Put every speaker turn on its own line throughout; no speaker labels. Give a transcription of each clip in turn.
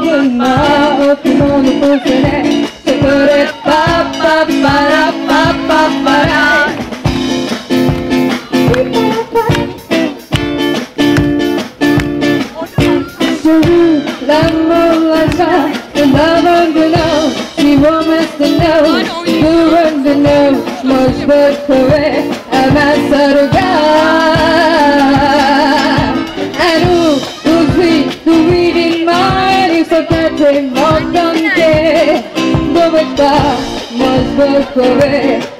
gumma upp i monofonfrelä Se pure pa pa pa ra pa pa pa ra L'amour, l'argent, le love de l'eau Si vous mettez l'eau, vous rendez l'eau Moi je veux trouver un massacre sorré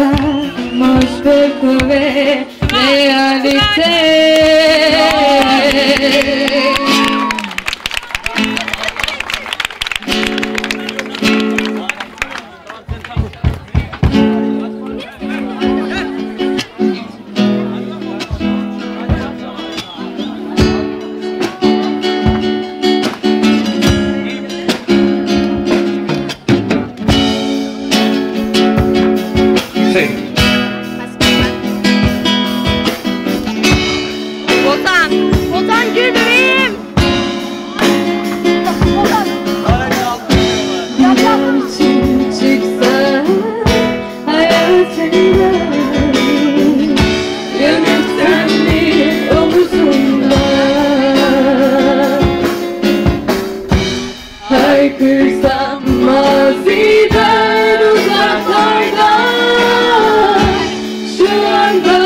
dove fa mos
Bye.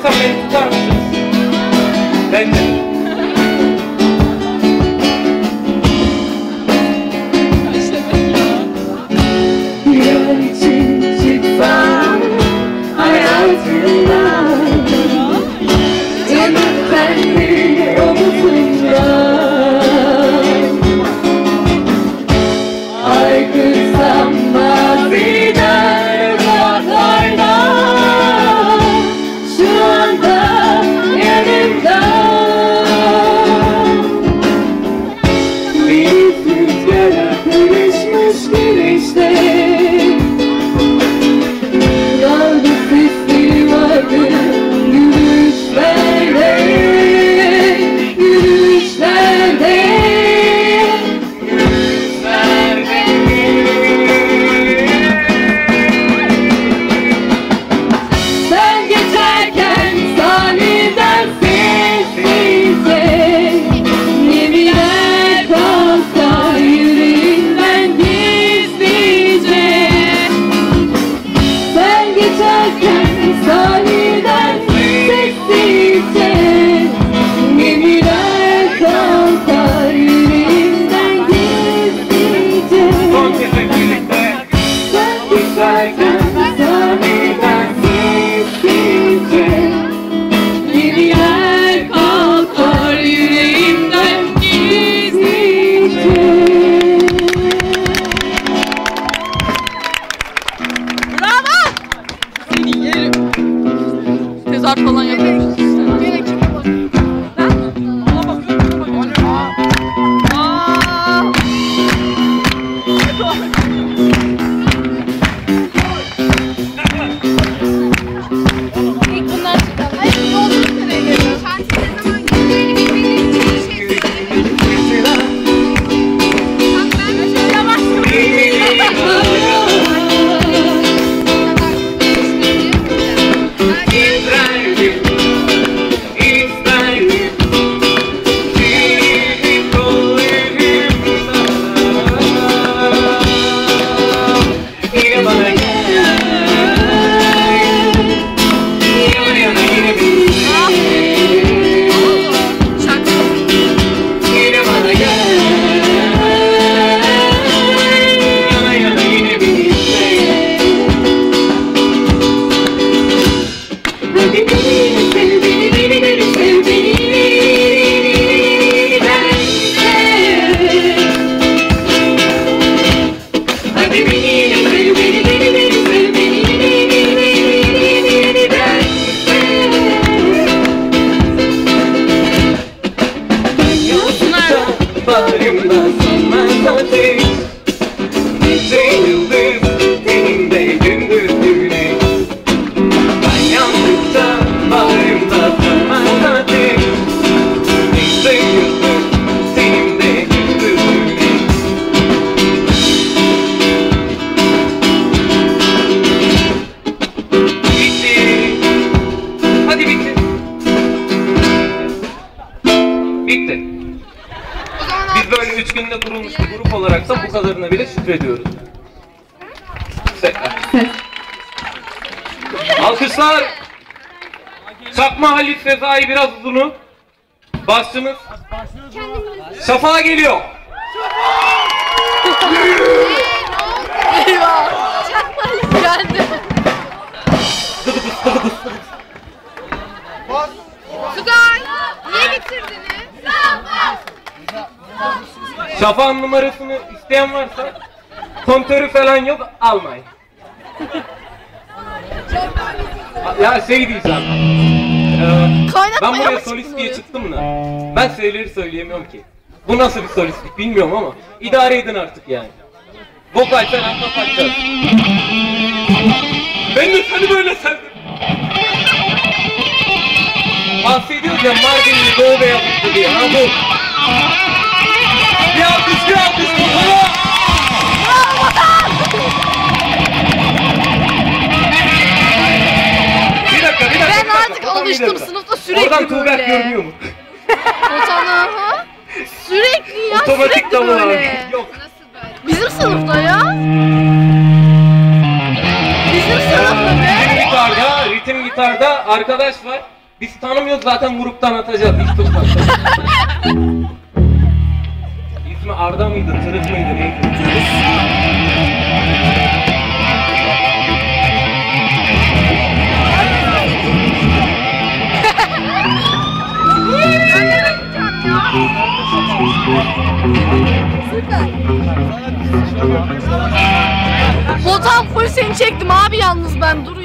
Cosas mentirosas. Bitti Biz böyle üç günde kurulmuş bir grup olarak da bu kadarına bile şükrediyoruz Alkışlar. Çakma Halit Sezai biraz uzunu. Başçımız. Şafağa geliyor.
Eyvah. Çakmalı geldi. Tugay. Niye bitirdiniz?
Şafağın numarasını isteyen varsa kontörü falan yok almayın. ya şey diyeceğim. Ee, ben buraya solist diye çıktım da. Ben şeyleri söyleyemiyorum ki. Bu nasıl bir solistlik bilmiyorum ama idare edin artık yani. Vokal falan kapatacağız. Ben de seni böyle sevdim. Bahsediyoruz ya Mardinli Doğu Beyazıt'ta diye. Ha bu.
Ben artık alıştım sınıfta sürekli
Oradan Tuğberk
böyle.
görünüyor mu?
Otana ha? Sürekli ya
Otomatik
sürekli
davul abi.
böyle.
Yok.
Bizim sınıfta ya. Bizim sınıfta
Ritim
be.
gitarda, ritim gitarda arkadaş var. Biz tanımıyoruz zaten gruptan atacağız. Hiç tutmaz. İsmi Arda mıydı, Tırık mıydı, neydi?
Botan full seni çektim abi yalnız ben dur ya.